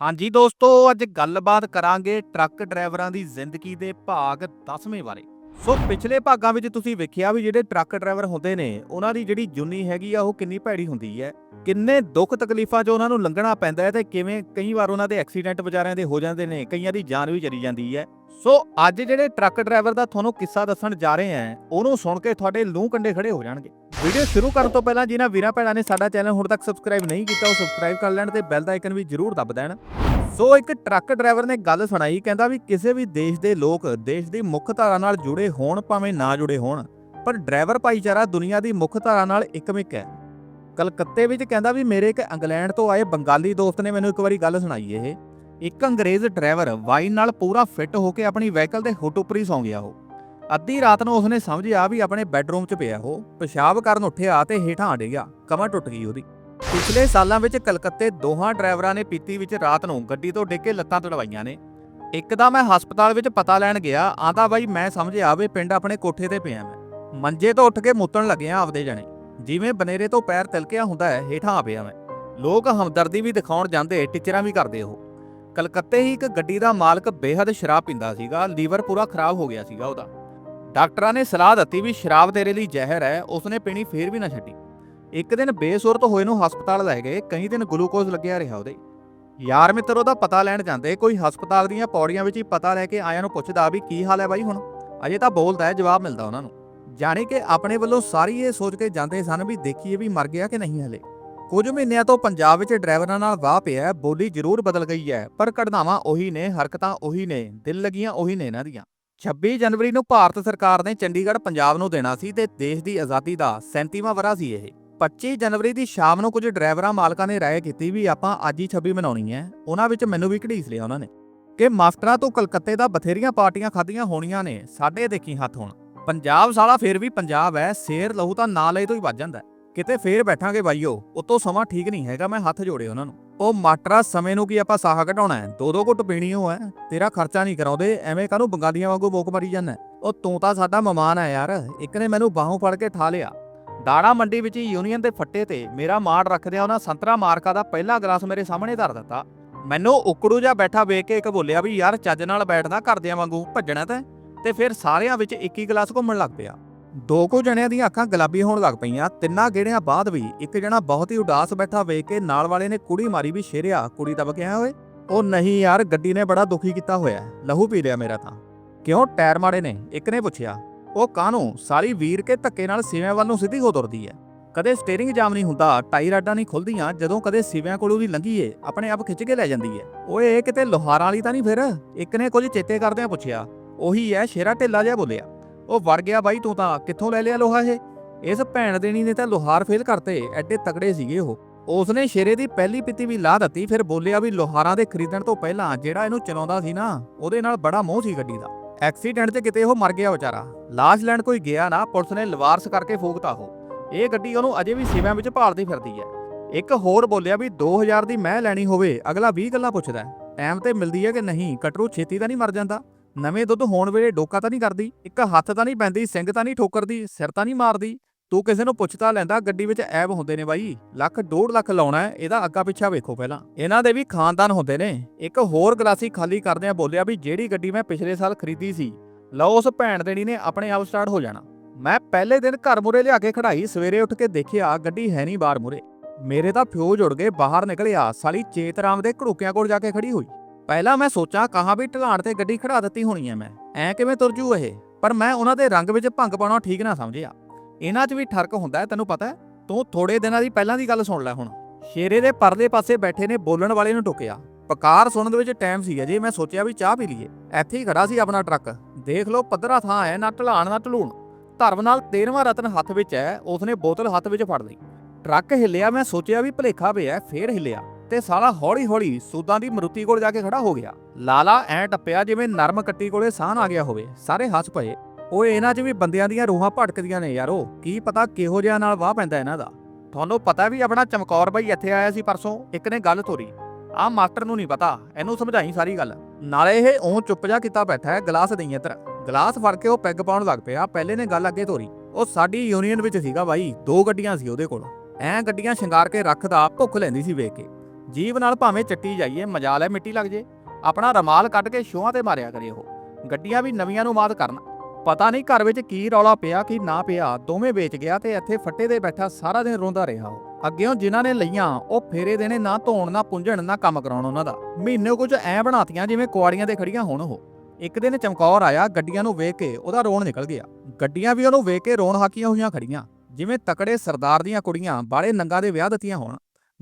ਹਾਂਜੀ ਦੋਸਤੋ, ਅੱਜ ਗੱਲਬਾਤ ਕਰਾਂਗੇ ਟਰੱਕ ਡਰਾਈਵਰਾਂ ਦੀ ਜ਼ਿੰਦਗੀ ਦੇ ਭਾਗ 10ਵੇਂ ਬਾਰੇ। ਸੋ ਪਿਛਲੇ ਭਾਗਾਂ ਵਿੱਚ ਤੁਸੀਂ ਵੇਖਿਆ ਵੀ ਜਿਹੜੇ ਟਰੱਕ ਡਰਾਈਵਰ ਹੁੰਦੇ ਨੇ, ਉਹਨਾਂ ਦੀ ਜਿਹੜੀ ਜੁਨੀ ਹੈਗੀ ਆ, ਉਹ ਕਿੰਨੀ ਭੈੜੀ ਹੁੰਦੀ ਹੈ। ਕਿੰਨੇ ਦੁੱਖ ਤਕਲੀਫਾਂ 'ਚ ਉਹਨਾਂ ਨੂੰ ਲੰਘਣਾ ਪੈਂਦਾ ਹੈ ਤੇ ਕਿਵੇਂ ਕਈ ਵਾਰ ਉਹਨਾਂ ਦੇ ਐਕਸੀਡੈਂਟ ਵਿਚਾਰਿਆਂ ਦੇ ਹੋ ਜਾਂਦੇ ਨੇ, ਕਈਆਂ ਦੀ ਜਾਨ ਵੀ ਚਲੀ ਜਾਂਦੀ ਹੈ। ਸੋ ਅੱਜ ਜਿਹੜੇ ਟਰੱਕ ਡਰਾਈਵਰ ਦਾ ਤੁਹਾਨੂੰ ਕਿੱਸਾ ਦੱਸਣ ਜਾ ਰਹੇ ਹਾਂ, ਉਹਨੂੰ ਸੁਣ ਕੇ ਤੁਹਾਡੇ ਲੂੰ ਕੰਡੇ ਖੜੇ ਹੋ ਜਾਣਗੇ। ਵੀਡੀਓ ਸ਼ੁਰੂ ਕਰਨ ਤੋਂ ਪਹਿਲਾਂ ਜਿਨ੍ਹਾਂ ਵੀਰਾਂ ਭੈਣਾਂ ਨੇ ਸਾਡਾ ਚੈਨਲ ਹੁਣ ਤੱਕ ਸਬਸਕ੍ਰਾਈਬ ਨਹੀਂ ਕੀਤਾ, ਉਹ ਸਬਸਕ੍ਰਾਈਬ ਕਰ ਲੈਣ ਤੇ ਬੈਲ ਦਾ ਆਈਕਨ ਵੀ ਜ਼ਰੂਰ ਦੱਬ ਦੇਣ। ਸੋ ਇੱਕ ਟਰੱਕ ਡਰਾਈਵਰ ਨੇ ਗੱਲ ਸੁਣਾਈ, ਕਹਿੰਦਾ ਵੀ ਕਿਸੇ ਵੀ ਦੇਸ਼ ਦੇ ਲੋਕ ਦੇਸ਼ ਦੀ ਮੁੱਖ ਧਾਰਾ ਨਾਲ ਜੁੜੇ ਹੋਣ, ਭਾਵੇਂ ਨਾ ਜੁੜੇ ਹੋਣ, ਪਰ ਡਰਾਈਵਰ ਭਾਈਚਾਰਾ ਦੁਨੀਆ ਦੀ ਮੁੱਖ ਧਾਰਾ ਨਾਲ ਇੱਕਮਿਕ ਹੈ। ਕਲਕੱਤੇ ਵਿੱਚ ਕਹਿੰਦਾ ਵੀ ਮੇਰੇ ਇੱਕ ਇੰਗਲੈਂਡ ਤੋਂ ਆਏ ਬੰਗਾਲੀ ਦੋਸਤ ਨੇ ਮੈਨੂੰ ਇੱਕ ਵਾਰੀ ਗੱਲ ਸੁਣਾਈ ਇਹ। ਇੱਕ ਅੰਗਰੇਜ਼ ਡਰਾਈਵਰ ਵਾਈਨ ਨਾਲ ਪੂਰਾ ਫਿੱਟ ਹੋ ਕੇ ਆਪਣੀ ਵਹੀਕਲ ਦੇ ਹੁੱਟ ਉੱਪਰ ਹੀ ਸੌਂ ਗਿਆ ਉਹ। ਅੱਧੀ ਰਾਤ ਨੂੰ ਉਸਨੇ ਸਮਝਿਆ ਵੀ ਆਪਣੇ ਬੈੱਡਰੂਮ 'ਚ ਪਿਆ ਉਹ। ਪਿਸ਼ਾਬ ਕਰਨ ਉੱਠਿਆ ਤੇ ਹੇਠਾਂ ਆ ਡਿੱਗਿਆ ਕਮਰ ਟੁੱਟ ਗਈ ਉਹਦੀ। ਪਿਛਲੇ ਸਾਲਾਂ ਵਿੱਚ ਕਲਕੱਤੇ ਦੋਹਾਂ ਡਰਾਈਵਰਾਂ ਨੇ ਪੀਤੀ ਵਿੱਚ ਰਾਤ ਨੂੰ ਗੱਡੀ ਤੋਂ ਡਿੱਗ ਕੇ ਲੱਤਾਂ ਤੜਵਾਈਆਂ ਨੇ। ਇੱਕ ਦਾ ਮੈਂ ਹਸਪਤਾਲ ਵਿੱਚ ਪਤਾ ਲੈਣ ਗਿਆ ਆਂਦਾ ਬਾਈ ਮੈਂ ਸਮਝਿਆ ਵੀ ਪਿੰਡ ਆਪਣੇ ਕੋਠੇ ਤੇ ਪਿਆ ਮੈਂ। ਮੰਜੇ ਤੋਂ ਉੱਠ ਕੇ ਮੁੱਤਣ ਲੱਗਿਆ ਆਪਦੇ ਜਣੇ। ਜਿਵੇਂ ਬਨੇਰੇ ਤੋਂ ਪੈਰ ਤਿਲਕਿਆ ਹੁੰਦਾ ਹੈ, ਹੇਠਾਂ ਆ ਪਿਆ ਮੈਂ। ਲੋਕ ਹਮਦਰਦੀ ਵੀ ਦਿਖਾਉਣ ਜਾਂਦੇ, ਟਿਚਰਾਂ ਵੀ ਕਰਦੇ ਉਹ। ਕਲਕੱਤੇ ਹੀ ਇੱਕ ਗੱਡੀ ਦਾ ਮਾਲਕ ਬੇਹੱਦ ਸ਼ਰਾਬ ਪੀਂਦਾ ਸੀਗਾ, ਲੀਵਰ ਪੂਰਾ ਖਰਾਬ ਹੋ ਗਿਆ ਸੀਗਾ ਉਹਦਾ। ਡਾਕਟਰਾਂ ਨੇ ਸਲਾਹ ਦਿੱਤੀ ਵੀ ਸ਼ਰਾਬ ਤੇਰੇ ਲਈ ਜ਼ਹਿਰ ਹੈ, ਉਸਨੇ ਪੀਣੀ ਫੇਰ ਵੀ ਨਾ ਛੱਡੀ। ਇੱਕ ਦਿਨ ਬੇਸੁਰਤ ਹੋਏ ਨੂੰ ਹਸਪਤਾਲ ਲੈ ਗਏ, ਕਈ ਦਿਨ ਗਲੂਕੋਜ਼ ਲੱਗਿਆ ਰਿਹਾ ਉਹਦੇ। ਯਾਰ ਮਿੱਤਰ, ਉਹਦਾ ਪਤਾ ਲੈਣ ਜਾਂਦੇ, ਕੋਈ ਹਸਪਤਾਲ ਦੀਆਂ ਪੌੜੀਆਂ ਵਿੱਚ ਹੀ ਪਤਾ ਲੈ ਕੇ ਆਇਆਂ ਨੂੰ ਪੁੱਛਦਾ ਵੀ ਕੀ ਹਾਲ ਹੈ ਬਾਈ ਹੁਣ? ਅਜੇ ਤਾਂ ਬੋਲਦਾ ਹੈ, ਜਵਾਬ ਮਿਲਦਾ ਉਹਨਾਂ ਨੂੰ। ਜਾਣੀ ਕਿ ਆਪਣੇ ਵੱਲੋਂ ਸਾਰੀ ਇਹ ਸੋਚ ਕੇ ਜਾਂਦੇ ਸਨ ਵੀ ਦੇਖੀਏ ਵੀ ਮਰ ਗਿਆ ਕਿ ਨਹੀਂ ਹਲੇ। ਕੁਝ ਮਹੀਨਿਆਂ ਤੋਂ ਪੰਜਾਬ ਵਿੱਚ ਡਰਾਈਵਰਾਂ ਨਾਲ ਵਾਹ ਪਿਆ ਬੋਲੀ ਜ਼ਰੂਰ ਬਦਲ ਗਈ ਹੈ, ਪਰ ਘਟਨਾਵਾਂ ਉਹੀ ਨੇ, ਹਰਕਤਾਂ ਉਹੀ ਨੇ, ਦਿਲ ਲੱਗੀਆਂ ਉਹੀ ਨੇ ਇਹਨਾਂ ਦੀਆਂ। 26 ਜਨਵਰੀ ਨੂੰ ਭਾਰਤ ਸਰਕਾਰ ਨੇ ਚੰਡੀਗੜ੍ਹ ਪੰਜਾਬ ਨੂੰ ਦੇਣਾ ਸੀ ਤੇ ਦੇਸ਼ ਦੀ ਆਜ਼ਾਦੀ ਦਾ 37ਵਾਂ ਵਰ੍ਹਾ ਸੀ ਇਹ। 25 ਜਨਵਰੀ ਦੀ ਸ਼ਾਮ ਨੂੰ ਕੁਝ ਡਰਾਈਵਰਾਂ ਮਾਲਕਾਂ ਨੇ ਰਾਏ ਕੀਤੀ ਵੀ ਆਪਾਂ ਅੱਜ ਹੀ 26 ਮਨਾਉਣੀ ਹੈ। ਉਹਨਾਂ ਵਿੱਚ ਮੈਨੂੰ ਵੀ ਘੜੀਸ ਲਿਆ ਉਹਨਾਂ ਨੇ ਕਿ ਮਾਸਟਰਾਂ ਤੋਂ ਕਲਕੱਤੇ ਦਾ ਬਥੇਰੀਆਂ ਪਾਰਟੀਆਂ ਖਾਧੀਆਂ ਹੋਣੀਆਂ ਨੇ, ਸਾਡੇ ਦੇਖੀ ਹੱਥ ਹੁਣ। ਪੰਜਾਬ ਸਾਲਾ ਫੇਰ ਵੀ ਪੰਜਾਬ ਹੈ, ਸ਼ੇਰ ਲਹੂ ਤਾਂ ਨਾ ਲਏ ਤੋਂ ਹੀ ਵੱਜ ਜਾਂਦਾ ਕਿਤੇ ਫੇਰ ਬੈਠਾਂਗੇ ਬਾਈਓ, ਉਤੋਂ ਸਮਾਂ ਠੀਕ ਨਹੀਂ ਹੈਗਾ, ਮੈਂ ਹੱਥ ਜੋੜੇ ਉਹਨਾਂ ਨੂੰ। ਉਹ ਮਾਟਰਾ ਸਮੇਂ ਨੂੰ ਕੀ ਆਪਾਂ ਸਾਹ ਘਟਾਉਣਾ ਹੈ? ਦੋ ਦੋ ਘੁੱਟ ਪੀਣੀ ਹੋ ਹੈ। ਤੇਰਾ ਖਰਚਾ ਨਹੀਂ ਕਰਾਉਂਦੇ, ਐਵੇਂ ਕਾਹਨੂੰ ਬੰਗਾਲੀਆਂ ਵਾਂਗੂ ਬੋਕ ਮਾਰੀ ਜਾਂਦਾ ਉਹ ਤੂੰ ਤਾਂ ਸਾਡਾ ਮਹਿਮਾਨ ਹੈ ਯਾਰ। ਇੱਕ ਨੇ ਮੈਨੂੰ ਬਾਹੋਂ ਫੜ ਕੇ ਠਾ ਲਿਆ। ਦਾਣਾ ਮੰਡੀ ਵਿੱਚ ਯੂਨੀਅਨ ਦੇ ਫੱਟੇ ਤੇ ਮੇਰਾ ਮਾੜ ਰੱਖਦਿਆਂ ਉਹਨਾਂ ਸੰਤਰਾ ਮਾਰਕਾ ਦਾ ਪਹਿਲਾ ਗਲਾਸ ਮੇਰੇ ਸਾਹਮਣੇ ਧਰ ਦਿੱਤਾ। ਮੈਨੂੰ ਉਕੜੂ ਜਾ ਬੈਠਾ ਵੇਖ ਕੇ ਇੱਕ ਬੋਲਿਆ ਵੀ, ਯਾਰ ਚੱਜ ਨਾਲ ਬੈਠਦਾ ਘਰਦਿਆਂ ਵਾਂਗੂ, ਭੱਜਣਾ ਤੈਂ? ਤੇ ਫਿਰ ਸਾਰਿਆਂ ਵਿੱਚ ਇੱਕ ਹੀ ਗਲਾਸ ਘੁੰਮਣ ਲੱਗ ਪਿਆ। ਦੋ ਕੁ ਜਣਿਆਂ ਦੀਆਂ ਅੱਖਾਂ ਗੁਲਾਬੀ ਹੋਣ ਲੱਗ ਪਈਆਂ, ਤਿੰਨਾਂ ਗੇੜਿਆਂ ਬਾਅਦ ਵੀ ਇੱਕ ਜਣਾ ਬਹੁਤ ਹੀ ਉਦਾਸ ਬੈਠਾ ਵੇਖ ਕੇ ਨਾਲ ਵਾਲੇ ਨੇ ਕੁੜੀ ਮਾਰੀ ਵੀ ਸ਼ੇਰਿਆ ਕੁੜੀ ਦਬ ਗਿਆ ਓਏ। ਉਹ ਨਹੀਂ ਯਾਰ, ਗੱਡੀ ਨੇ ਬੜਾ ਦੁਖੀ ਕੀਤਾ ਹੋਇਆ ਲਹੂ ਪੀ ਲਿਆ ਮੇਰਾ ਤਾਂ। ਕਿਉਂ ਟਾਇਰ ਮਾੜੇ ਨੇ? ਇੱਕ ਨੇ ਪੁੱਛਿਆ। ਉਹ ਕਾਹਨੂੰ? ਸਾਰੀ ਵੀਰ ਕੇ ਧੱਕੇ ਨਾਲ ਸਿਵਿਆਂ ਵੱਲ ਨੂੰ ਸਿੱਧੀ ਹੋ ਤੁਰਦੀ ਹੈ। ਕਦੇ ਸਟੀਅਰਿੰਗ ਜਾਮ ਨਹੀਂ ਹੁੰਦਾ ਟਾਈ ਰਾਡਾਂ ਨਹੀਂ ਖੁੱਲਦੀਆਂ, ਜਦੋਂ ਕਦੇ ਸਿਵਿਆਂ ਕੋਲੋਂ ਦੀ ਲੰਘੀਏ, ਆਪਣੇ ਆਪ ਖਿੱਚ ਕੇ ਲੈ ਜਾਂਦੀ ਹੈ। ਓਏ, ਇਹ ਕਿਤੇ ਲੋਹਾਰਾਂ ਵਾਲੀ ਤਾਂ ਨਹੀਂ ਫਿਰ? ਇੱਕ ਨੇ ਕੁਝ ਚੇਤੇ ਕਰਦਿਆਂ ਪੁੱਛਿਆ। ਉਹੀ ਹੈ ਸ਼ੇਰਾ ਢਿੱਲਾ ਜਿਹਾ ਬੋਲਿਆ। ਉਹ ਵੜ ਗਿਆ ਬਾਈ ਤੂੰ ਤਾਂ, ਕਿੱਥੋਂ ਲੈ ਲਿਆ ਲੋਹਾ ਇਹ? ਇਸ ਭੈਣ ਦੇਣੀ ਨੇ ਤਾਂ ਲੋਹਾਰ ਫੇਲ ਕਰਤੇ, ਐਡੇ ਤਕੜੇ ਸੀਗੇ ਉਹ। ਉਸਨੇ ਸ਼ੇਰੇ ਦੀ ਪਹਿਲੀ ਪਿੱਤੀ ਵੀ ਲਾ ਦਿੱਤੀ, ਫਿਰ ਬੋਲਿਆ ਵੀ ਲੋਹਾਰਾਂ ਦੇ ਖਰੀਦਣ ਤੋਂ ਪਹਿਲਾਂ ਜਿਹੜਾ ਇਹਨੂੰ ਚਲਾਉਂਦਾ ਸੀ ਨਾ, ਉਹਦੇ ਨਾਲ ਬੜਾ ਮੋਹ ਸੀ ਗੱਡੀ ਦਾ। ਐਕਸੀਡੈਂਟ 'ਚ ਕਿਤੇ ਉਹ ਮਰ ਗਿਆ ਵਿਚਾਰਾ। ਲਾਸ਼ ਲੈਣ ਕੋਈ ਗਿਆ ਨਾ, ਪੁਲਿਸ ਨੇ ਲਵਾਰਸ ਕਰਕੇ ਫੂਕਤਾ ਉਹ। ਇਹ ਗੱਡੀ ਉਹਨੂੰ ਅਜੇ ਵੀ ਸ਼ਿਵਿਆਂ ਵਿੱਚ ਭਾਲਦੀ ਫਿਰਦੀ ਹੈ। ਇੱਕ ਹੋਰ ਬੋਲਿਆ ਵੀ 2000 ਦੀ ਮੈਂ ਲੈਣੀ ਹੋਵੇ, ਅਗਲਾ 20 ਗੱਲਾਂ ਪੁੱਛਦਾ ਟਾਈਮ ਤੇ ਮਿਲਦੀ ਹੈ ਕਿ ਨਹੀਂ ਕਟਰੂ ਛੇਤੀ ਤਾਂ ਨਹੀਂ ਮਰ ਜਾਂਦਾ। ਨਵੇਂ ਦੁੱਧ ਹੋਣ ਵੇਲੇ ਡੋਕਾ ਤਾਂ ਨਹੀਂ ਕਰਦੀ, ਇੱਕ ਹੱਥ ਤਾਂ ਨਹੀਂ ਪੈਂਦੀ, ਸਿੰਘ ਤਾਂ ਨਹੀਂ ਠੋਕਰਦੀ, ਸਿਰ ਤਾਂ ਨਹੀਂ ਮਾਰਦੀ। ਤੂੰ ਕਿਸੇ ਨੂੰ ਪੁੱਛਤਾ ਲੈਂਦਾ, ਗੱਡੀ ਵਿੱਚ ਐਬ ਹੁੰਦੇ ਨੇ ਬਾਈ। ਲੱਖ, ਡੋਢ ਲੱਖ ਲਾਉਣਾ ਇਹਦਾ ਅੱਗਾ ਪਿੱਛਾ ਵੇਖੋ ਪਹਿਲਾਂ। ਇਹਨਾਂ ਦੇ ਵੀ ਖਾਨਦਾਨ ਹੁੰਦੇ ਨੇ। ਇੱਕ ਹੋਰ ਗਲਾਸੀ ਖਾਲੀ ਕਰਦਿਆਂ ਬੋਲਿਆ ਵੀ ਜਿਹੜੀ ਗੱਡੀ ਮੈਂ ਪਿਛਲੇ ਸਾਲ ਖਰੀਦੀ ਸੀ, ਲਓ ਉਸ ਭੈਣ ਦੇਣੀ ਨੇ ਆਪਣੇ ਆਪ ਸਟਾਰਟ ਹੋ ਜਾਣਾ। ਮੈਂ ਪਹਿਲੇ ਦਿਨ ਘਰ ਮੁਰੇ ਲਿਆ ਕੇ ਖੜਾਈ, ਸਵੇਰੇ ਉੱਠ ਕੇ ਦੇਖਿਆ, ਗੱਡੀ ਹੈ ਨਹੀਂ ਬਾਹਰ ਮੁਰੇ ਮੇਰੇ ਤਾਂ ਫਿਊਜ਼ ਉੜ ਗਏ, ਬਾਹਰ ਨਿਕਲਿਆ, ਸਾਲੀ ਚੇਤਰਾਮ ਦੇ ਘੜੂਕਿਆਂ ਕੋਲ ਜਾ ਕੇ ਖੜੀ ਹੋਈ। ਪਹਿਲਾਂ ਮੈਂ ਸੋਚਾਂ ਕਹਾਂ ਵੀ ਢਲਾਣ ਤੇ ਗੱਡੀ ਖੜਾ ਦਿੱਤੀ ਹੋਣੀ ਐ ਮੈਂ। ਐ ਕਿਵੇਂ ਤੁਰ ਜੂ ਇਹ? ਪਰ ਮੈਂ ਉਹਨਾਂ ਦੇ ਰੰਗ ਵਿੱਚ ਭੰਗ ਪਾਉਣਾ ਠੀਕ ਨਾ ਸਮਝਿਆ। ਇਹਨਾਂ 'ਚ ਵੀ ਠਰਕ ਹੁੰਦਾ ਤੈਨੂੰ ਪਤਾ ਤੂੰ ਥੋੜੇ ਦਿਨਾਂ ਦੀ ਪਹਿਲਾਂ ਦੀ ਗੱਲ ਸੁਣ ਲੈ ਹੁਣ। ਸ਼ੇਰੇ ਦੇ ਪਰਲੇ ਪਾਸੇ ਬੈਠੇ ਨੇ ਬੋਲਣ ਵਾਲੇ ਨੂੰ ਟੋਕਿਆ। ਪਕਾਰ ਸੁਣਨ ਦੇ ਵਿੱਚ ਟਾਈਮ ਸੀ ਅਜੇ, ਮੈਂ ਸੋਚਿਆ ਵੀ ਚਾਹ ਪੀ ਲਈਏ। ਇੱਥੇ ਹੀ ਖੜਾ ਸੀ ਆਪਣਾ ਟਰੱਕ। ਦੇਖ ਲਓ, ਪੱਧਰਾ ਥਾਂ ਹੈ ਨਾ ਢਲਾਣ, ਨਾ ਢਲੂਣ। ਧਰਮ ਨਾਲ 13ਵਾਂ ਰਤਨ ਹੱਥ ਵਿੱਚ ਹੈ ਉਸਨੇ ਬੋਤਲ ਹੱਥ ਵਿੱਚ ਫੜ ਲਈ। ਟਰੱਕ ਹਿੱਲਿਆ, ਮੈਂ ਸੋਚਿਆ ਵੀ ਭਲੇਖਾ ਪਿਆ, ਫੇਰ ਹਿੱਲਿਆ। ਤੇ ਸਾਲਾ ਹੌਲੀ ਹੌਲੀ ਸੂਦਾਂ ਦੀ ਮਰੂਤੀ ਕੋਲ ਜਾ ਕੇ ਖੜਾ ਹੋ ਗਿਆ। ਲਾਲਾ ਐ ਟੱਪਿਆ ਜਿਵੇਂ ਨਰਮ ਕੱਟੀ ਕੋਲੇ ਸਾਹ ਆ ਗਿਆ ਹੋਵੇ। ਸਾਰੇ ਹੱਸ ਪਏ। ਓਏ, ਇਹਨਾਂ 'ਚ ਵੀ ਬੰਦਿਆਂ ਦੀਆਂ ਰੂਹਾਂ ਭਟਕਦੀਆਂ ਨੇ ਯਾਰੋ। ਕੀ ਪਤਾ ਕਿਹੋ ਜਿਹਾ ਨਾਲ ਵਾਹ ਪੈਂਦਾ ਇਹਨਾਂ ਦਾ। ਤੁਹਾਨੂੰ ਪਤਾ ਵੀ ਆਪਣਾ ਚਮਕੌਰ ਬਾਈ ਇੱਥੇ ਆਇਆ ਸੀ ਪਰਸੋਂ? ਇੱਕ ਨੇ ਗੱਲ ਤੋਰੀ। ਆ ਮਾਸਟਰ ਨੂੰ ਨਹੀਂ ਪਤਾ। ਇਹਨੂੰ ਸਮਝਾਈ ਸਾਰੀ ਗੱਲ। ਨਾਲੇ ਇਹ ਉਹ ਚੁੱਪ ਜਾ ਕੀਤਾ ਬੈਠਾ ਹੈ ਗਲਾਸ ਦੇਈ ਇੱਧਰ। ਗਲਾਸ ਫੜ ਕੇ ਉਹ ਪੈਗ ਪਾਉਣ ਲੱਗ ਪਿਆ। ਪਹਿਲੇ ਨੇ ਗੱਲ ਅੱਗੇ ਤੋਰੀ। ਉਹ ਸਾਡੀ ਯੂਨੀਅਨ ਵਿੱਚ ਸੀਗਾ ਬਾਈ। ਦੋ ਗੱਡੀਆਂ ਸੀ ਉਹਦੇ ਕੋਲ। ਐ ਗੱਡੀਆਂ ਸ਼ਿੰਗਾਰ ਕੇ ਰੱਖਦਾ, ਭੁੱਖ ਲੈਂਦੀ ਸੀ ਵੇਖ ਕੇ। ਜੀਵ ਨਾਲ ਭਾਵੇਂ ਚੱਟੀ ਜਾਈਏ, ਮਜਾਲ ਹੈ, ਮਿੱਟੀ ਲੱਗ ਜੇ। ਆਪਣਾ ਰਮਾਲ ਕੱਢ ਕੇ ਸ਼ੋਆਂ ਤੇ ਮਾਰਿਆ ਕਰੇ ਉਹ। ਗੱਡੀਆਂ ਵੀ ਨਵੀਆਂ ਨੂੰ ਮਾਤ ਕਰਨ। ਪਤਾ ਨਹੀਂ ਘਰ ਵਿੱਚ ਕੀ ਰੌਲਾ ਪਿਆ ਕੀ ਨਾ ਪਿਆ, ਦੋਵੇਂ ਵੇਚ ਗਿਆ ਤੇ ਇੱਥੇ ਫੱਟੇ ਤੇ ਬੈਠਾ ਸਾਰਾ ਦਿਨ ਰੋਂਦਾ ਰਿਹਾ ਉਹ। ਅੱਗਿਓਂ ਜਿਨ੍ਹਾਂ ਨੇ ਲਈਆਂ, ਉਹ ਫੇਰੇ ਦੇਣੇ ਨਾ ਧੋਣ, ਨਾ ਪੁੰਝਣ, ਨਾ ਕੰਮ ਕਰਾਉਣ ਉਹਨਾਂ ਦਾ। ਮਹੀਨੇ ਕੁਝ ਐ ਬਣਾਤੀਆਂ ਜਿਵੇਂ ਕੁਆੜੀਆਂ ਤੇ ਖੜੀਆਂ ਹੋਣ ਉਹ। ਇੱਕ ਦਿਨ ਚਮਕੌਰ ਆਇਆ, ਗੱਡੀਆਂ ਨੂੰ ਵੇਖ ਕੇ ਉਹਦਾ ਰੋਣ ਨਿਕਲ ਗਿਆ। ਗੱਡੀਆਂ ਵੀ ਉਹਨੂੰ ਵੇਖ ਕੇ ਰੋਣ ਹਾਕੀਆਂ ਹੋਈਆਂ ਖੜੀਆਂ। ਜਿਵੇਂ ਤਕੜੇ ਸਰਦਾਰ ਦੀਆਂ ਕੁੜੀਆਂ ਬਾੜੇ ਨੰਗਾ ਦੇ ਵਿਆਹ ਦਿੱਤੀਆਂ ਹੋਣ।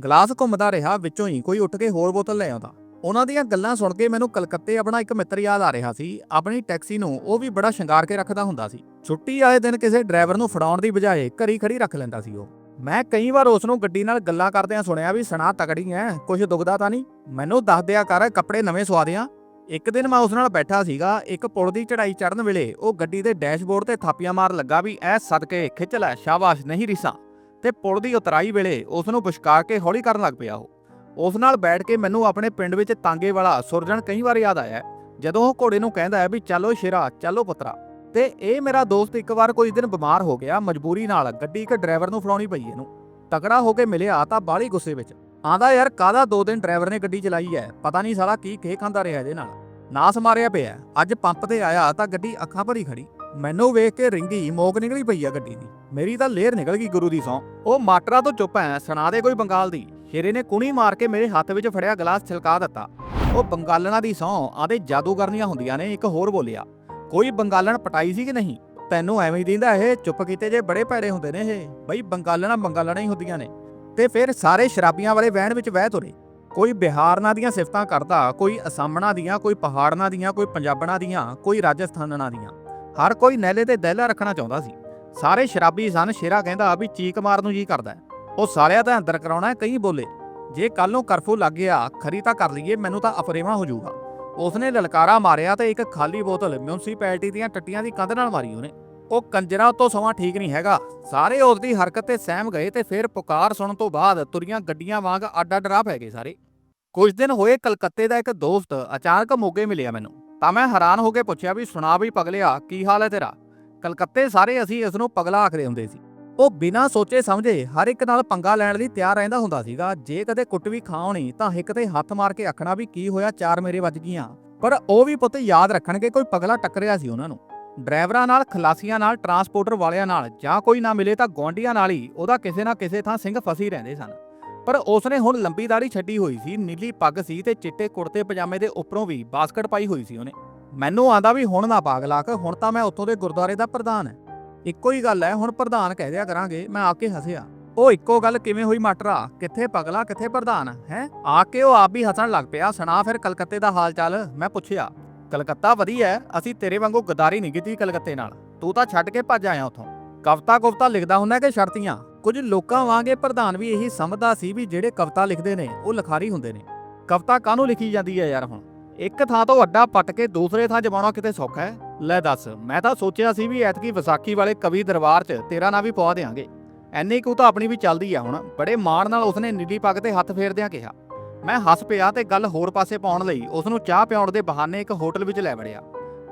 ਗਲਾਸ ਘੁੰਮਦਾ ਰਿਹਾ, ਵਿੱਚੋਂ ਹੀ ਕੋਈ ਉੱਠ ਕੇ ਹੋਰ ਬੋਤਲ ਲੈ ਆਉਂਦਾ। ਉਹਨਾਂ ਦੀਆਂ ਗੱਲਾਂ ਸੁਣ ਕੇ ਮੈਨੂੰ ਕਲਕੱਤੇ ਆਪਣਾ ਇੱਕ ਮਿੱਤਰ ਯਾਦ ਆ ਰਿਹਾ ਸੀ। ਆਪਣੀ ਟੈਕਸੀ ਨੂੰ ਉਹ ਵੀ ਬੜਾ ਸ਼ਿੰਗਾਰ ਕੇ ਰੱਖਦਾ ਹੁੰਦਾ ਸੀ। ਛੁੱਟੀ ਵਾਲੇ ਦਿਨ ਕਿਸੇ ਡਰਾਈਵਰ ਨੂੰ ਫੜਾਉਣ ਦੀ ਬਜਾਏ ਘਰੀ ਖੜੀ ਰੱਖ ਲੈਂਦਾ ਸੀ ਉਹ। ਮੈਂ ਕਈ ਵਾਰ ਉਸ ਨੂੰ ਗੱਡੀ ਨਾਲ ਗੱਲਾਂ ਕਰਦਿਆਂ ਸੁਣਿਆ ਵੀ ਸਣਾ ਤਕੜੀ ਐ ਕੁਝ ਦੁਖਦਾ ਤਾਂ ਨਹੀਂ? ਮੈਨੂੰ ਦੱਸ ਦਿਆ ਕਰ, ਕੱਪੜੇ ਨਵੇਂ ਸਵਾ ਦਿਆਂ ਇੱਕ ਦਿਨ ਮੈਂ ਉਸ ਨਾਲ ਬੈਠਾ ਸੀਗਾ, ਇੱਕ ਪੁਲ ਦੀ ਚੜਾਈ ਚੜਨ ਵੇਲੇ ਉਹ ਗੱਡੀ ਦੇ ਡੈਸ਼ਬੋਰਡ ਤੇ ਥਾਪੀਆਂ ਮਾਰ ਲੱਗਾ ਵੀ ਐ ਸਦਕੇ ਖਿੱਚ ਲੈ, ਸ਼ਾਬਾਸ਼, ਨਹੀਂ ਰਿਸਾ। ਤੇ ਪੁਲ ਦੀ ਉਤਰਾਈ ਵੇਲੇ ਉਸ ਨੂੰ ਪੁਸ਼ਕਾਰ ਕੇ ਹੌਲੀ ਕਰਨ ਲੱਗ ਪਿਆ ਉਹ। ਉਸ ਨਾਲ ਬੈਠ ਕੇ ਮੈਨੂੰ ਆਪਣੇ ਪਿੰਡ ਵਿੱਚ ਤਾਂਗੇ ਵਾਲਾ ਸੁਰਜਣ ਕਈ ਵਾਰ ਯਾਦ ਆਇਆ, ਜਦੋਂ ਉਹ ਘੋੜੇ ਨੂੰ ਕਹਿੰਦਾ ਹੈ ਵੀ, ਚੱਲੋ ਸ਼ੇਰਾ, ਚੱਲੋ ਪੁੱਤਰਾ। ਤੇ ਇਹ ਮੇਰਾ ਦੋਸਤ ਇੱਕ ਵਾਰ ਕੋਈ ਦਿਨ ਬਿਮਾਰ ਹੋ ਗਿਆ, ਮਜਬੂਰੀ ਨਾਲ ਗੱਡੀ ਇੱਕ ਡਰਾਈਵਰ ਨੂੰ ਫੜਾਉਣੀ ਪਈ ਇਹਨੂੰ। ਤਕੜਾ ਹੋ ਕੇ ਮਿਲਿਆ ਤਾਂ ਬਾਹਲੀ ਗੁੱਸੇ ਵਿੱਚ। ਆਂਦਾ, ਯਾਰ, ਕਾਹਦਾ ਦੋ ਦਿਨ ਡਰਾਈਵਰ ਨੇ ਗੱਡੀ ਚਲਾਈ ਹੈ ਪਤਾ ਨਹੀਂ ਸਾਲਾ ਕੀ ਖੇ ਖਾਂਦਾ ਰਿਹਾ ਇਹਦੇ ਨਾਲ। ਨਾਸ ਮਾਰਿਆ ਪਿਆ। ਅੱਜ ਪੰਪ ਤੇ ਆਇਆ ਤਾਂ ਗੱਡੀ ਅੱਖਾਂ ਭਰੀ ਖੜੀ। ਮੈਨੂੰ ਵੇਖ ਕੇ ਰਿੰਗੀ ਮੋਕ ਨਿਕਲੀ ਪਈ ਆ ਗੱਡੀ ਦੀ। ਮੇਰੀ ਤਾਂ ਲੇਰ ਨਿਕਲ ਗਈ ਗੁਰੂ ਦੀ ਸੌ ਉਹ ਮਾਟਰਾ ਤੋਂ ਚੁੱਪ ਐ, ਸੁਣਾ ਦੇ ਕੋਈ ਬੰਗਾਲ ਦੀ। ਸ਼ੇਰੇ ਨੇ ਕੁਣੀ ਮਾਰ ਕੇ ਮੇਰੇ ਹੱਥ ਵਿੱਚ ਫੜਿਆ ਗਲਾਸ, ਛਿਲਕਾ ਦਿੱਤਾ। ਉਹ ਬੰਗਾਲਣਾ ਦੀ ਸੌ ਆਦੇ ਜਾਦੂਗਰਨੀਆਂ ਹੁੰਦੀਆਂ ਨੇ, ਇੱਕ ਹੋਰ ਬੋਲਿਆ, ਕੋਈ ਬੰਗਾਲਣ ਪਟਾਈ ਸੀ ਕਿ ਨਹੀਂ? ਤੈਨੂੰ ਐਵੇਂ ਦਿੰਦਾ ਇਹ, ਚੁੱਪ ਕੀਤੇ ਜੇ ਬੜੇ ਭੈੜੇ ਹੁੰਦੇ ਨੇ ਇਹ। ਬਈ ਬੰਗਾਲਣਾ ਬੰਗਾਲਣਾ ਹੀ ਹੁੰਦੀਆਂ ਨੇ। ਤੇ ਫਿਰ ਸਾਰੇ ਸ਼ਰਾਬੀਆਂ ਵਾਲੇ ਵਹਿਣ ਵਿੱਚ ਵਹਿ ਤੁਰੇ। ਕੋਈ ਬਿਹਾਰਨਾਂ ਦੀਆਂ ਸਿਫਤਾਂ ਕਰਦਾ, ਕੋਈ ਅਸਾਮਣਾ ਦੀਆਂ, ਕੋਈ ਪਹਾੜਨਾਂ ਦੀਆਂ, ਕੋਈ ਪੰਜਾਬਣਾ ਦੀਆਂ, ਕੋਈ ਰਾਜਸਥਾਨਣਾ ਦੀਆਂ। ਹਰ ਕੋਈ ਨੈਲੇ ਤੇ ਦਹਿਲਾ ਰੱਖਣਾ ਚਾਹੁੰਦਾ ਸੀ। ਸਾਰੇ ਸ਼ਰਾਬੀ ਸਨ ਸ਼ੇਰਾ ਕਹਿੰਦਾ ਵੀ ਚੀਕ ਮਾਰ ਨੂੰ ਜੀ ਕਰਦਾ ਉਹ ਸਾਰਿਆਂ ਦਾ ਅੰਦਰ ਕਰਾਉਣਾ ਕਈ ਬੋਲੇ। ਜੇ ਕੱਲ ਨੂੰ ਕਰਫਿਊ ਲੱਗ ਗਿਆ, ਖਰੀ ਤਾਂ ਕਰ ਲਈਏ, ਮੈਨੂੰ ਤਾਂ ਅਫਰੇਵਾ ਹੋ ਜਾਊਗਾ। ਉਸਨੇ ਲਲਕਾਰਾ ਮਾਰਿਆ ਤੇ ਇੱਕ ਖਾਲੀ ਬੋਤਲ ਮਿਊਨਿਸਪੈਲਿਟੀ ਦੀਆਂ ਟੱਟੀਆਂ ਦੀ ਕੰਧ ਨਾਲ ਮਾਰੀ ਉਹਨੇ। ਉਹ ਕੰਜਰਾ ਤੋਂ ਸਮਾਂ ਠੀਕ ਨਹੀਂ ਹੈਗਾ। ਸਾਰੇ ਉਸ ਦੀ ਹਰਕਤ ਤੇ ਸਹਿਮ ਗਏ ਤੇ ਫਿਰ ਪੁਕਾਰ ਸੁਣਨ ਤੋਂ ਬਾਅਦ ਤੁਰੀਆਂ ਗੱਡੀਆਂ ਵਾਂਗ ਅੱਡ-ਅੱਡ ਰਾਹ ਪੈ ਗਏ ਸਾਰੇ। ਕੁਝ ਦਿਨ ਹੋਏ ਕਲਕੱਤੇ ਦਾ ਇੱਕ ਦੋਸਤ ਅਚਾਨਕ ਮੋਗੇ ਮਿਲਿਆ ਮੈਨੂੰ। ਤਾਂ ਮੈਂ ਹੈਰਾਨ ਹੋ ਕੇ ਪੁੱਛਿਆ ਵੀ ਸੁਣਾ ਵੀ ਪਗਲਿਆ, ਕੀ ਹਾਲ ਹੈ ਤੇਰਾ? ਕਲਕੱਤੇ ਸਾਰੇ ਅਸੀਂ ਇਸ ਨੂੰ ਪਗਲਾ ਆਖਦੇ ਹੁੰਦੇ ਸੀ। ਉਹ ਬਿਨਾਂ ਸੋਚੇ ਸਮਝੇ ਹਰ ਇੱਕ ਨਾਲ ਪੰਗਾ ਲੈਣ ਲਈ ਤਿਆਰ ਰਹਿੰਦਾ ਹੁੰਦਾ ਸੀਗਾ। ਜੇ ਕਦੇ ਕੁੱਟ ਵੀ ਖਾਉਣੀ ਤਾਂ ਇੱਕ ਤੇ ਹੱਥ ਮਾਰ ਕੇ ਆਖਣਾ ਵੀ ਕੀ ਹੋਇਆ, ਚਾਰ ਮੇਰੇ ਵੱਜ ਗਈਆਂ। ਪਰ ਉਹ ਵੀ ਪੁੱਤ ਯਾਦ ਰੱਖਣਗੇ ਕੋਈ ਪਗਲਾ ਟੱਕਰਿਆ ਸੀ ਉਹਨਾਂ ਨੂੰ। ਡਰਾਈਵਰਾਂ ਨਾਲ, ਖਲਾਸੀਆਂ ਨਾਲ, ਟਰਾਂਸਪੋਰਟਰ ਵਾਲਿਆਂ ਨਾਲ ਜਾਂ ਕੋਈ ਨਾ ਮਿਲੇ ਤਾਂ ਗੁਆਂਢੀਆਂ ਨਾਲ ਹੀ ਉਹਦਾ ਕਿਸੇ ਨਾ ਕਿਸੇ ਥਾਂ ਸਿੰਘ ਫਸੀ ਰਹਿੰਦੇ ਸਨ। ਪਰ ਉਸਨੇ ਹੁਣ ਲੰਬੀ ਦਾੜੀ ਛੱਡੀ ਹੋਈ ਸੀ, ਨੀਲੀ ਪੱਗ ਸੀ ਤੇ ਚਿੱਟੇ ਕੁੜਤੇ ਪਜਾਮੇ ਦੇ ਉੱਪਰੋਂ ਵੀ ਬਾਸਕਟ ਪਾਈ ਹੋਈ ਸੀ ਉਹਨੇ। ਮੈਨੂੰ ਆਂਦਾ ਵੀ ਹੁਣ ਨਾ ਪਾਗਲਾ ਕੇ, ਹੁਣ ਤਾਂ ਮੈਂ ਉੱਥੋਂ ਦੇ ਗੁਰਦੁਆਰੇ ਦਾ ਪ੍ਰਧਾਨ ਹਾਂ। ਇੱਕੋ ਹੀ ਗੱਲ ਹੈ, ਹੁਣ ਪ੍ਰਧਾਨ ਕਹਿ ਦਿਆ ਕਰਾਂਗੇ, ਮੈਂ ਆ ਕੇ ਹੱਸਿਆ। ਉਹ ਇੱਕੋ ਗੱਲ ਕਿਵੇਂ ਹੋਈ ਮਾਟਰਾ? ਕਿੱਥੇ ਪਗਲਾ, ਕਿੱਥੇ ਪ੍ਰਧਾਨ, ਹੈ? ਆ ਕੇ ਉਹ ਆਪ ਵੀ ਹੱਸਣ ਲੱਗ ਪਿਆ, ਸੁਣਾ ਫਿਰ ਕਲਕੱਤੇ ਦਾ ਹਾਲ ਚਾਲ, ਮੈਂ ਪੁੱਛਿਆ, ਕਲਕੱਤਾ ਵਧੀਆ ਅਸੀਂ ਤੇਰੇ ਵਾਂਗੂ ਗਦਾਰੀ ਨਹੀਂ ਕੀਤੀ ਕਲਕੱਤੇ ਨਾਲ। ਤੂੰ ਤਾਂ ਛੱਡ ਕੇ ਭੱਜ ਆਇਆ ਉਥੋਂ। ਕਵਤਾ ਕੁਵਤਾ ਲਿਖਦਾ ਹੁੰਦਾ ਕਿ ਸ਼ਰਤੀਆਂ? ਕੁਝ ਲੋਕਾਂ ਵਾਂਗੇ ਪ੍ਰਧਾਨ ਵੀ ਇਹੀ ਸਮਝਦਾ ਸੀ ਵੀ ਜਿਹੜੇ ਕਵਿਤਾ ਲਿਖਦੇ ਨੇ, ਉਹ ਲਿਖਾਰੀ ਹੁੰਦੇ ਨੇ। ਕਵਿਤਾ ਕਾਹਨੂੰ ਲਿਖੀ ਜਾਂਦੀ ਹੈ ਯਾਰ ਹੁਣ? ਇੱਕ ਥਾਂ ਤੋਂ ਅੱਡਾ ਪੱਟ ਕੇ ਦੂਸਰੇ ਥਾਂ ਜਮਾਉਣਾ ਕਿਤੇ ਸੌਖਾ ਹੈ? ਲੈ ਦੱਸ, ਮੈਂ ਤਾਂ ਸੋਚਿਆ ਸੀ ਵੀ ਐਤਕੀ ਵਿਸਾਖੀ ਵਾਲੇ ਕਵੀ ਦਰਬਾਰ 'ਚ ਤੇਰਾ ਨਾਂ ਵੀ ਪਵਾ ਦੇਾਂਗੇ ਐਨੀ ਕੁ ਤਾਂ ਆਪਣੀ ਵੀ ਚੱਲਦੀ ਆ ਹੁਣ। ਬੜੇ ਮਾਣ ਨਾਲ ਉਸਨੇ ਨੀਲੀ ਪੱਗ ਤੇ ਹੱਥ ਫੇਰਦਿਆਂ ਕਿਹਾ। ਮੈਂ ਹੱਸ ਪਿਆ ਤੇ ਗੱਲ ਹੋਰ ਪਾਸੇ ਪਾਉਣ ਲਈ ਉਸ ਨੂੰ ਚਾਹ ਪਿਆਉਣ ਦੇ ਬਹਾਨੇ ਇੱਕ ਹੋਟਲ ਵਿੱਚ ਲੈ ਵੜਿਆ।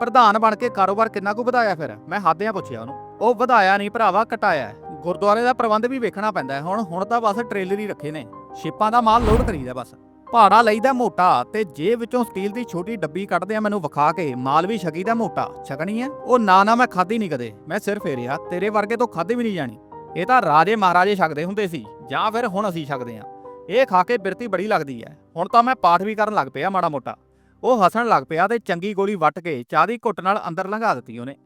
ਪ੍ਰਧਾਨ ਬਣ ਕੇ ਕਾਰੋਬਾਰ ਕਿੰਨਾ ਕੁ ਵਧਾਇਆ ਫਿਰ? ਮੈਂ ਹਾਦਿਆਂ ਪੁੱਛਿਆ ਉਹਨੂੰ। ਉਹ ਵਧਾਇਆ ਨਹੀਂ ਭਰਾਵਾ, ਘਟਾਇਆ ਗੁਰਦੁਆਰੇ ਦਾ ਪ੍ਰਬੰਧ ਵੀ ਵੇਖਣਾ ਪੈਂਦਾ ਹੈ। ਹੁਣ ਹੁਣ ਤਾਂ ਬਸ ਟ੍ਰੇਲਰ ਹੀ ਰੱਖੇ ਨੇ। ਸ਼ਿਪਾਂ ਦਾ ਮਾਲ ਲੋਡ ਕਰੀਦਾ ਬਸ। ਭਾੜਾ ਲਈਦਾ ਮੋਟਾ ਤੇ ਜੇਬ ਵਿੱਚੋਂ ਸਟੀਲ ਦੀ ਛੋਟੀ ਡੱਬੀ ਕੱਢਦੇ ਆ ਮੈਨੂੰ ਵਿਖਾ ਕੇ, ਮਾਲ ਵੀ ਛਕੀਦਾ ਮੋਟਾ। ਛਕਣੀ ਹੈ ਉਹ ਨਾ ਨਾ ਮੈਂ ਖਾਦੀ ਨਹੀਂ ਕਦੇ। ਮੈਂ ਸਿਰ ਫੇਰਿਆ ਤੇਰੇ ਵਰਗੇ ਤੋਂ ਖਾਦੀ ਵੀ ਨਹੀਂ ਜਾਣੀ। ਇਹ ਤਾਂ ਰਾਜੇ ਮਹਾਰਾਜੇ ਛਕਦੇ ਹੁੰਦੇ ਸੀ, ਜਾਂ ਫਿਰ ਹੁਣ ਅਸੀਂ ਛਕਦੇ ਆ। ਇਹ ਖਾ ਕੇ ਬਿਰਤੀ ਬੜੀ ਲੱਗਦੀ ਹੈ। ਹੁਣ ਤਾਂ ਮੈਂ ਪਾਠ ਵੀ ਕਰਨ ਲੱਗ ਪਿਆ ਮਾੜਾ ਮੋਟਾ। ਉਹ ਹੱਸਣ ਲੱਗ ਪਿਆ ਤੇ ਚੰਗੀ ਗੋਲੀ ਵੱਟ ਕੇ ਚਾਹ ਦੀ ਘੁੱਟ ਨਾਲ ਅੰਦਰ ਲੰਘਾ ਦਿੱਤੀ ਉਹਨੇ।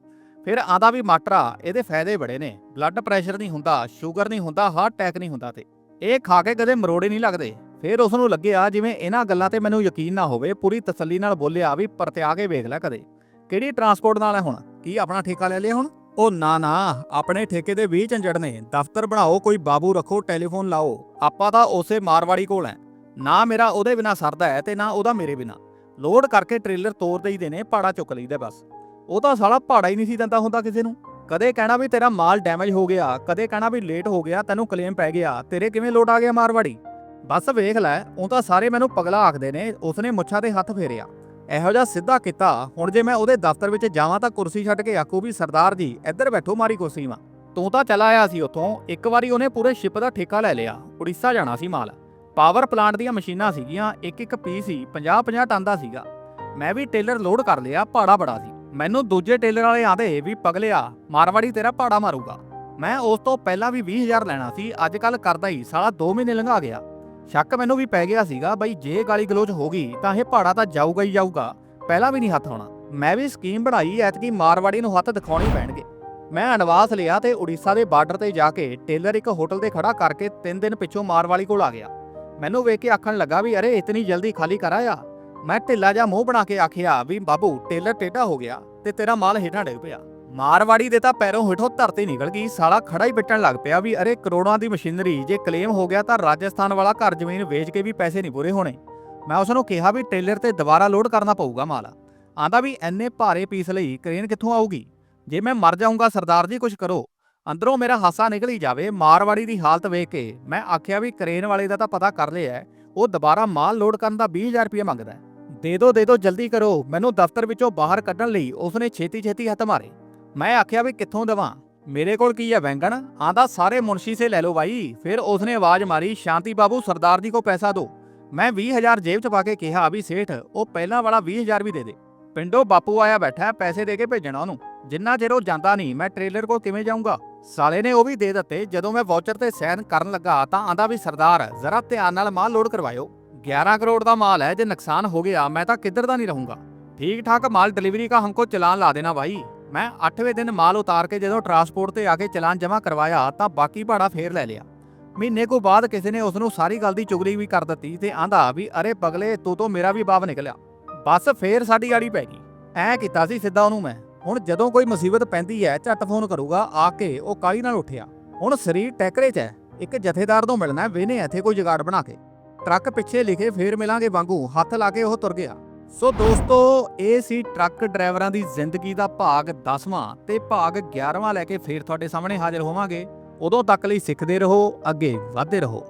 ਫਿਰ ਆਂਦਾ ਵੀ ਮਾਟਰਾ ਇਹਦੇ ਫਾਇਦੇ ਬੜੇ ਨੇ। ਬਲੱਡ ਪ੍ਰੈਸ਼ਰ ਨਹੀਂ ਹੁੰਦਾ ਸ਼ੂਗਰ ਨਹੀਂ ਹੁੰਦਾ ਹਾਰਟ ਅਟੈਕ ਨਹੀਂ ਹੁੰਦਾ ਤੇ। ਇਹ ਖਾ ਕੇ ਕਦੇ ਮਰੋੜੇ ਨਹੀਂ ਲੱਗਦੇ। ਫਿਰ ਉਸ ਨੂੰ ਲੱਗਿਆ ਜਿਵੇਂ ਇਹਨਾਂ ਗੱਲਾਂ ਤੇ ਮੈਨੂੰ ਯਕੀਨ ਨਾ ਹੋਵੇ, ਪੂਰੀ ਤਸੱਲੀ ਨਾਲ ਬੋਲਿਆ ਵੀ ਪਰਤਿਆ ਕੇ ਵੇਖ ਲੈ ਕਦੇ। ਕਿਹੜੀ ਟਰਾਂਸਪੋਰਟ ਨਾਲ ਹੈ ਹੁਣ? ਕੀ ਆਪਣਾ ਠੇਕਾ ਲੈ ਲਿਆ ਹੁਣ? ਉਹ ਨਾ ਨਾ, ਆਪਣੇ ਠੇਕੇ ਦੇ ਵੀ ਝੰਜੜ ਨੇ। ਦਫ਼ਤਰ ਬਣਾਓ, ਕੋਈ ਬਾਬੂ ਰੱਖੋ, ਟੈਲੀਫੋਨ ਲਾਓ। ਆਪਾਂ ਤਾਂ ਉਸੇ ਮਾਰਵਾੜੀ ਕੋਲ ਹੈ ਨਾ ਮੇਰਾ ਉਹਦੇ ਬਿਨਾ ਸਰਦਾ ਹੈ ਤੇ ਨਾ ਉਹਦਾ ਮੇਰੇ ਬਿਨਾ। ਲੋਡ ਕਰਕੇ ਟ੍ਰੇਲਰ ਤੋਰ ਦੇਈਦੇ ਨੇ, ਪਾੜਾ ਚੁੱਕ ਲਈਦਾ ਬਸ। ਉਹ ਤਾਂ ਸਾਲਾ ਭਾੜਾ ਹੀ ਨਹੀਂ ਸੀ ਦਿੰਦਾ ਹੁੰਦਾ ਕਿਸੇ ਨੂੰ। ਕਦੇ ਕਹਿਣਾ ਵੀ ਤੇਰਾ ਮਾਲ ਡੈਮੇਜ ਹੋ ਗਿਆ, ਕਦੇ ਕਹਿਣਾ ਵੀ ਲੇਟ ਹੋ ਗਿਆ, ਤੈਨੂੰ ਕਲੇਮ ਪੈ ਗਿਆ, ਤੇਰੇ ਕਿਵੇਂ ਲੋਡ ਆ ਗਿਆ ਮਾਰਵਾੜੀ? ਬਸ ਵੇਖ ਲੈ, ਉਹ ਤਾਂ ਸਾਰੇ ਮੈਨੂੰ ਪਗਲਾ ਆਖਦੇ ਨੇ, ਉਸਨੇ ਮੁੱਛਾਂ ਤੇ ਹੱਥ ਫੇਰਿਆ। ਇਹੋ ਜਿਹਾ ਸਿੱਧਾ ਕੀਤਾ, ਹੁਣ ਜੇ ਮੈਂ ਉਹਦੇ ਦਫ਼ਤਰ ਵਿੱਚ ਜਾਵਾਂ ਤਾਂ ਕੁਰਸੀ ਛੱਡ ਕੇ ਆਖੂ ਵੀ ਸਰਦਾਰ ਜੀ, ਇੱਧਰ ਬੈਠੋ ਮਾਰੀ ਕੁਰਸੀ ਵਾਂ। ਤੂੰ ਤਾਂ ਚਲਾ ਆਇਆ ਸੀ ਉੱਥੋਂ, ਇੱਕ ਵਾਰੀ ਉਹਨੇ ਪੂਰੇ ਸ਼ਿਪ ਦਾ ਠੇਕਾ ਲੈ ਲਿਆ, ਉੜੀਸਾ ਜਾਣਾ ਸੀ ਮਾਲ। ਪਾਵਰ ਪਲਾਂਟ ਦੀਆਂ ਮਸ਼ੀਨਾਂ ਸੀਗੀਆਂ, ਇੱਕ ਇੱਕ ਪੀਸ ਹੀ 50 50 ਟਨ ਦਾ ਸੀਗਾ। ਮੈਂ ਵੀ ਟੇਲਰ ਲੋਡ ਕਰ ਲਿਆ, ਭਾੜਾ ਬੜਾ ਸੀ। ਮੈਨੂੰ ਦੂਜੇ ਟੇਲਰ ਵਾਲੇ ਆਂਦੇ ਵੀ ਪਗਲਿਆ ਮਾਰਵਾੜੀ ਤੇਰਾ ਭਾੜਾ ਮਾਰੂਗਾ। ਮੈਂ ਉਸ ਤੋਂ ਪਹਿਲਾਂ ਵੀ 20000 ਲੈਣਾ ਸੀ ਅੱਜ ਕੱਲ ਕਰਦਾ ਹੀ, ਸਾਲਾ 2 ਮਹੀਨੇ ਲੰਘਾ ਗਿਆ। ਸ਼ੱਕ ਮੈਨੂੰ ਵੀ ਪੈ ਗਿਆ ਸੀਗਾ, ਬਈ ਜੇ ਗਾਲੀ ਗਲੋਚ ਹੋ ਗਈ, ਤਾਂ ਇਹ ਭਾੜਾ ਤਾਂ ਜਾਊਗਾ ਹੀ ਜਾਊਗਾ। ਪਹਿਲਾਂ ਵੀ ਨਹੀਂ ਹੱਥ ਆਉਣਾ। ਮੈਂ ਵੀ ਸਕੀਮ ਬਣਾਈ, ਐਤਕੀ ਮਾਰਵਾੜੀ ਨੂੰ ਹੱਥ ਦਿਖਾਉਣੇ ਪੈਣਗੇ। ਮੈਂ ਅਨਵਾਸ ਲਿਆ ਤੇ ਉੜੀਸਾ ਦੇ ਬਾਰਡਰ ਤੇ ਜਾ ਕੇ ਟੇਲਰ ਇੱਕ ਹੋਟਲ ਤੇ ਖੜਾ ਕਰਕੇ 3 ਦਿਨ ਪਿੱਛੋਂ ਮਾਰਵਾੜੀ ਕੋਲ ਆ ਗਿਆ। ਮੈਨੂੰ ਵੇਖ ਕੇ ਆਖਣ ਲੱਗਾ ਵੀ, ਅਰੇ, ਇਤਨੀ ਜਲਦੀ ਖਾਲੀ ਕਰਾਇਆ? ਮੈਂ ਢਿੱਲਾ ਜਿਹਾ ਮੂੰਹ ਬਣਾ ਕੇ ਆਖਿਆ ਵੀ ਬਾਬੂ, ਟੇਲਰ ਟੇਢਾ ਹੋ ਗਿਆ ਤੇ ਤੇਰਾ ਮਾਲ ਹੇਠਾਂ ਡਿੱਗ ਪਿਆ। ਮਾਰਵਾੜੀ ਦੇ ਤਾਂ ਪੈਰੋਂ ਹੇਠੋਂ ਧਰਤੀ ਨਿਕਲ ਗਈ, ਸਾਲਾ ਖੜਾ ਹੀ ਪਿੱਟਣ ਲੱਗ ਪਿਆ ਵੀ ਅਰੇ ਕਰੋੜਾਂ ਦੀ ਮਸ਼ੀਨਰੀ, ਜੇ ਕਲੇਮ ਹੋ ਗਿਆ ਤਾਂ ਰਾਜਸਥਾਨ ਵਾਲਾ ਘਰ ਜ਼ਮੀਨ ਵੇਚ ਕੇ ਵੀ ਪੈਸੇ ਨਹੀਂ ਪੂਰੇ ਹੋਣੇ। ਮੈਂ ਉਸ ਨੂੰ ਕਿਹਾ ਵੀ ਟੇਲਰ ਤੇ ਦੁਬਾਰਾ ਲੋਡ ਕਰਨਾ ਪਊਗਾ ਮਾਲ। ਆਂਦਾ ਵੀ ਐਨੇ ਭਾਰੇ ਪੀਸ ਲਈ ਕ੍ਰੇਨ ਕਿੱਥੋਂ ਆਊਗੀ? ਜੇ ਮੈਂ ਮਰ ਜਾਊਂਗਾ ਸਰਦਾਰ ਜੀ ਕੁਝ ਕਰੋ। ਅੰਦਰੋਂ ਮੇਰਾ ਹਾਸਾ ਨਿਕਲੀ ਜਾਵੇ, ਮਾਰਵਾੜੀ ਦੀ ਹਾਲਤ ਵੇਖ ਕੇ ਮੈਂ ਆਖਿਆ ਵੀ ਕ੍ਰੇਨ ਵਾਲੇ ਦਾ ਤਾਂ ਪਤਾ ਕਰ ਲਿਆ ਉਹ ਦੁਬਾਰਾ ਮਾਲ ਲੋਡ ਕਰਨ ਦਾ 20000 ਰੁਪਏ ਮੰਗਦਾ ਹੈ। ਦੇ ਦੋ ਦੇ ਦੋ, ਜਲਦੀ ਕਰੋ। ਮੈਨੂੰ ਦਫ਼ਤਰ ਵਿੱਚੋਂ ਬਾਹਰ ਕੱਢਣ ਲਈ ਉਸਨੇ ਛੇਤੀ ਛੇਤੀ ਹੱਥ ਮਾਰੇ। ਮੈਂ ਆਖਿਆ ਵੀ ਕਿੱਥੋਂ ਦਵਾਂ? ਮੇਰੇ ਕੋਲ ਕੀ ਹੈ ਵੈਂਗਣ? ਆਂਦਾ, ਸਾਰੇ ਮੁਨਸ਼ੀ ਸੇ ਲੈ ਲਓ ਬਾਈ। ਫਿਰ ਉਸਨੇ ਆਵਾਜ਼ ਮਾਰੀ, ਸ਼ਾਂਤੀ ਬਾਬੂ, ਸਰਦਾਰ ਜੀ ਕੋ ਪੈਸਾ ਦੋ। ਮੈਂ 20000 ਜੇਬ ਚ ਪਾ ਕੇ ਕਿਹਾ ਵੀ ਸੇਠ, ਉਹ ਪਹਿਲਾਂ ਵਾਲਾ 20000 ਵੀ ਦੇ ਦੇ। ਪਿੰਡੋਂ ਬਾਪੂ ਆਇਆ ਬੈਠਾ, ਪੈਸੇ ਦੇ ਕੇ ਭੇਜਣਾ ਉਹਨੂੰ। ਜਿੰਨਾ ਚਿਰ ਉਹ ਜਾਂਦਾ ਨਹੀਂ, ਮੈਂ ਟ੍ਰੇਲਰ ਕੋਲ ਕਿਵੇਂ ਜਾਊਂਗਾ? ਸਾਲੇ ਨੇ ਉਹ ਵੀ ਦੇ ਦਿੱਤੇ। ਜਦੋਂ ਮੈਂ ਵਾਊਚਰ ਤੇ ਸਾਈਨ ਕਰਨ ਲੱਗਾ, ਤਾਂ ਆਂਦਾ ਵੀ, ਸਰਦਾਰ, ਜ਼ਰਾ ਧਿਆਨ ਨਾਲ ਮਾਲ ਲੋਡ ਕਰਵਾਇਓ। 11 ਕਰੋੜ ਦਾ ਮਾਲ ਹੈ ਜੇ ਨੁਕਸਾਨ ਹੋ ਗਿਆ ਮੈਂ ਤਾਂ ਕਿੱਧਰ ਦਾ ਨਹੀਂ ਰਹੂੰਗਾ ਠੀਕ ਠਾਕ ਮਾਲ ਡਿਲੀਵਰੀ का हमको ਚਲਾਨ ਲਾ ਦੇਣਾ ਭਾਈ ਮੈਂ 8ਵੇਂ ਦਿਨ ਮਾਲ ਉਤਾਰ ਕੇ ਜਦੋਂ ਟਰਾਂਸਪੋਰਟ ਤੇ ਆ ਕੇ ਚਲਾਨ ਜਮ੍ਹਾਂ ਕਰਵਾਇਆ ਤਾਂ ਬਾਕੀ ਭਾੜਾ ਫੇਰ ਲੈ ਲਿਆ ਮਹੀਨੇ ਕੋ ਬਾਅਦ ਕਿਸੇ ਨੇ ਉਸ ਨੂੰ ਸਾਰੀ ਗੱਲ ਦੀ ਚੁਗਲੀ ਵੀ ਕਰ ਦਿੱਤੀ ਤੇ ਆਂਦਾ ਵੀ ਅਰੇ ਪਗਲੇ ਤੂੰ ਤੋਂ ਮੇਰਾ ਵੀ ਬਾਪ ਨਿਕਲਿਆ ਬਸ ਫੇਰ ਸਾਡੀ ਆੜੀ ਪੈ ਗਈ ਐ ਕੀਤਾ ਸੀ ਸਿੱਧਾ ਉਹਨੂੰ ਮੈਂ ਹੁਣ ਜਦੋਂ ਕੋਈ ਮੁਸੀਬਤ ਪੈਂਦੀ ਹੈ ਝੱਟ ਫੋਨ ਕਰੂਗਾ ਆ ਕੇ ਉਹ ਕਾਲੀ ਨਾਲ ਉੱਠਿਆ ਹੁਣ ਸਰੀਰ ਟੈਕਰੇ 'ਚ ਹੈ ਇੱਕ ਜਥੇਦਾਰ ਤੋਂ ਮਿਲਣਾ ਵੇਨੇ ਇੱਥੇ ਕੋਈ ਜੁਗਾੜ ਬਣਾ ਕੇ ਟਰੱਕ ਪਿੱਛੇ ਲਿਖੇ ਫੇਰ ਮਿਲਾਂਗੇ ਵਾਂਗੂ, ਹੱਥ ਲਾ ਕੇ ਉਹ ਤੁਰ ਗਿਆ। ਸੋ ਦੋਸਤੋ, ਇਹ ਸੀ ਟਰੱਕ ਡਰਾਈਵਰਾਂ ਦੀ ਜ਼ਿੰਦਗੀ ਦਾ ਭਾਗ 10ਵਾਂ ਤੇ ਭਾਗ 11ਵਾਂ ਲੈ ਕੇ ਫੇਰ ਤੁਹਾਡੇ ਸਾਹਮਣੇ ਹਾਜ਼ਰ ਹੋਵਾਂਗੇ। ਉਦੋਂ ਤੱਕ ਲਈ ਸਿੱਖਦੇ ਰਹੋ, ਅੱਗੇ ਵਧਦੇ ਰਹੋ।